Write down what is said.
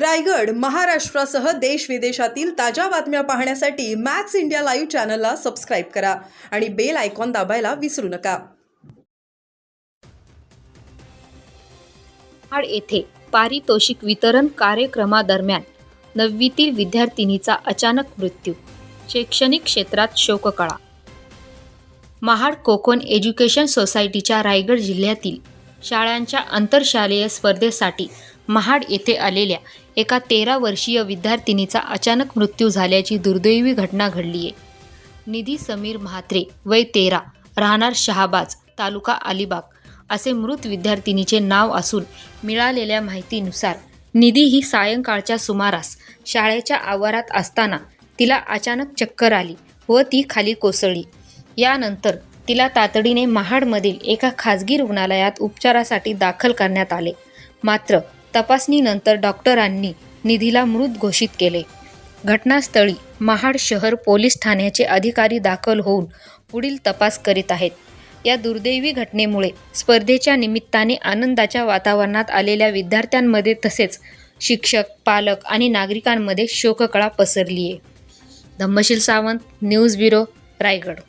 रायगड महाराष्ट्रासह देश विदेशातील ताज्या बातम्या पाहण्यासाठी मॅक्स इंडिया लाईव्ह चॅनलला सबस्क्राईब करा आणि बेल आयकॉन दाबायला विसरू नका. महाड येथे पारितोषिक वितरण कार्यक्रमादरम्यान नववीतील विद्यार्थिनीचा अचानक मृत्यू शैक्षणिक क्षेत्रात शोककळा. महाड कोकण एज्युकेशन सोसायटीच्या रायगड जिल्ह्यातील शाळांच्या आंतरशालेय स्पर्धेसाठी महाड येथे आलेल्या एका तेरा वर्षीय विद्यार्थिनीचा अचानक मृत्यू झाल्याची दुर्दैवी घटना घडली आहे. निधी समीर म्हात्रे वय तेरा राहणार शहाबाज तालुका अलिबाग असे मृत विद्यार्थिनीचे नाव असून मिळालेल्या माहितीनुसार निधी ही सायंकाळच्या सुमारास शाळेच्या आवारात असताना तिला अचानक चक्कर आली व ती खाली कोसळली. यानंतर तिला तातडीने महाडमधील एका खाजगी रुग्णालयात उपचारासाठी दाखल करण्यात आले. मात्र तपासणीनंतर डॉक्टरांनी निधीला मृत घोषित केले. घटनास्थळी महाड शहर पोलीस ठाण्याचे अधिकारी दाखल होऊन पुढील तपास करीत आहेत. या दुर्दैवी घटनेमुळे स्पर्धेच्या निमित्ताने आनंदाच्या वातावरणात आलेल्या विद्यार्थ्यांमध्ये तसेच शिक्षक पालक आणि नागरिकांमध्ये शोककळा पसरली आहे धम्मशील सावंत न्यूज ब्युरो रायगड.